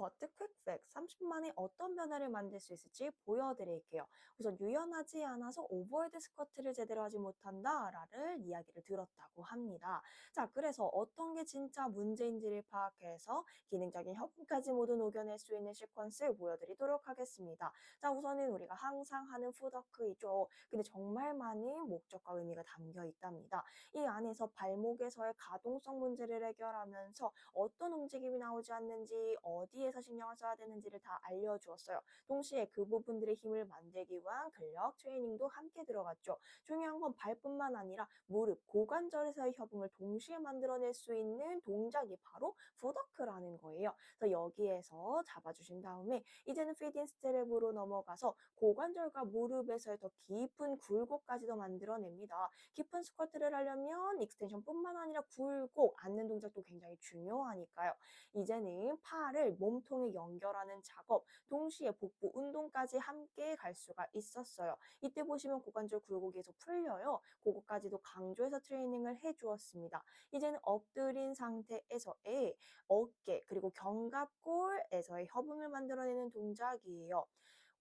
버트 퀵팩 30만에 어떤 변화를 만들 수 있을지 보여드릴게요. 우선 유연하지 않아서 오버헤드 스쿼트를 제대로 하지 못한다 라는 이야기를 들었다고 합니다. 자, 그래서 어떤 게 진짜 문제인지를 파악해서 기능적인 협업까지 모두 녹여낼 수 있는 시퀀스를 보여드리도록 하겠습니다. 자, 우선은 우리가 항상 하는 푸더크이죠. 근데 정말 많은 목적과 의미가 담겨 있답니다. 이 안에서 발목에서의 가동성 문제를 해결하면서 어떤 움직임이 나오지 않는지 어디에 서 신경을 써야 되는지를 다 알려주었어요. 동시에 그 부분들의 힘을 만들기 위한 근력 트레이닝도 함께 들어갔죠. 중요한 건 발뿐만 아니라 무릎, 고관절에서의 협음을 동시에 만들어낼 수 있는 동작이 바로 푸더크라는 거예요. 그래서 여기에서 잡아주신 다음에 이제는 피딩 스트랩으로 넘어가서 고관절과 무릎에서의 더 깊은 굴곡까지도 만들어냅니다. 깊은 스쿼트를 하려면 익스텐션뿐만 아니라 굴곡, 앉는 동작도 굉장히 중요하니까요. 이제는 팔을 몸 통에 연결하는 작업, 동시에 복부 운동까지 함께 갈 수가 있었어요. 이때 보시면 고관절 계속 풀려요. 그거까지도 강조해서 트레이닝을 해주었습니다. 이제는 엎드린 상태에서의 어깨 그리고 견갑골에서의 협음을 만들어내는 동작이에요.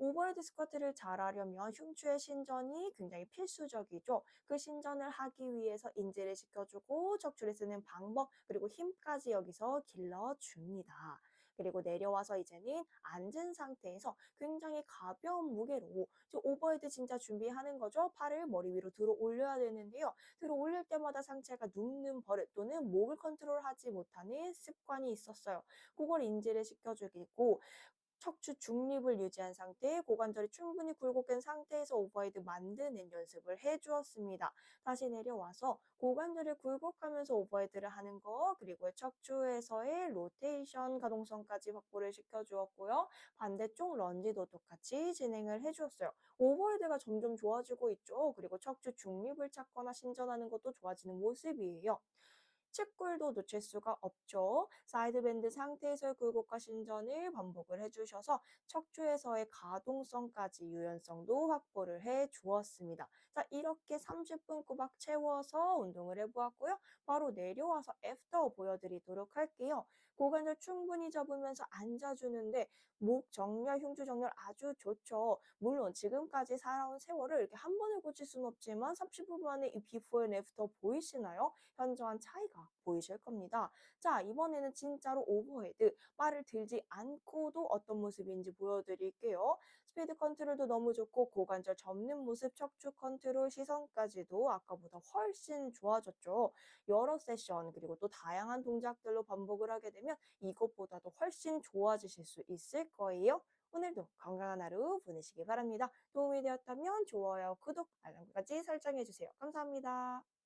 오버헤드 스쿼트를 잘하려면 흉추의 신전이 굉장히 필수적이죠. 그 신전을 하기 위해서 인지를 시켜주고 척추를 쓰는 방법 그리고 힘까지 여기서 길러줍니다. 그리고 내려와서 이제는 앉은 상태에서 굉장히 가벼운 무게로 오버헤드 진짜 준비하는 거죠. 팔을 머리 위로 들어 올려야 되는데요. 들어 올릴 때마다 상체가 눕는 버릇 또는 목을 컨트롤하지 못하는 습관이 있었어요. 그걸 인지를 시켜주고 척추 중립을 유지한 상태에 고관절이 충분히 굴곡된 상태에서 오버헤드 만드는 연습을 해주었습니다. 다시 내려와서 고관절을 굴곡하면서 오버헤드를 하는 거 그리고 척추에서의 로테이션 가동성까지 확보를 시켜주었고요. 반대쪽 런지도 똑같이 진행을 해주었어요. 오버헤드가 점점 좋아지고 있죠. 그리고 척추 중립을 찾거나 신전하는 것도 좋아지는 모습이에요. 측굴도 놓칠 수가 없죠. 사이드밴드 상태에서의 굴곡과 신전을 반복을 해주셔서 척추에서의 가동성까지 유연성도 확보를 해 주었습니다. 자, 이렇게 30분 꼬박 채워서 운동을 해보았고요. 바로 내려와서 애프터 보여드리도록 할게요. 고관절 충분히 접으면서 앉아주는데 목 정렬, 흉추 정렬 아주 좋죠. 물론 지금까지 살아온 세월을 이렇게 한 번에 고칠 수는 없지만 30분 만에 이 비포 앤 애프터 보이시나요? 현저한 차이가 보이실 겁니다. 자, 이번에는 진짜로 오버헤드, 바를 들지 않고도 어떤 모습인지 보여드릴게요. 스피드 컨트롤도 너무 좋고 고관절 접는 모습, 척추 컨트롤, 시선까지도 아까보다 훨씬 좋아졌죠. 여러 세션 그리고 또 다양한 동작들로 반복을 하게 되면 이것보다도 훨씬 좋아지실 수 있을 거예요. 오늘도 건강한 하루 보내시기 바랍니다. 도움이 되었다면 좋아요, 구독, 알람까지 설정해주세요. 감사합니다.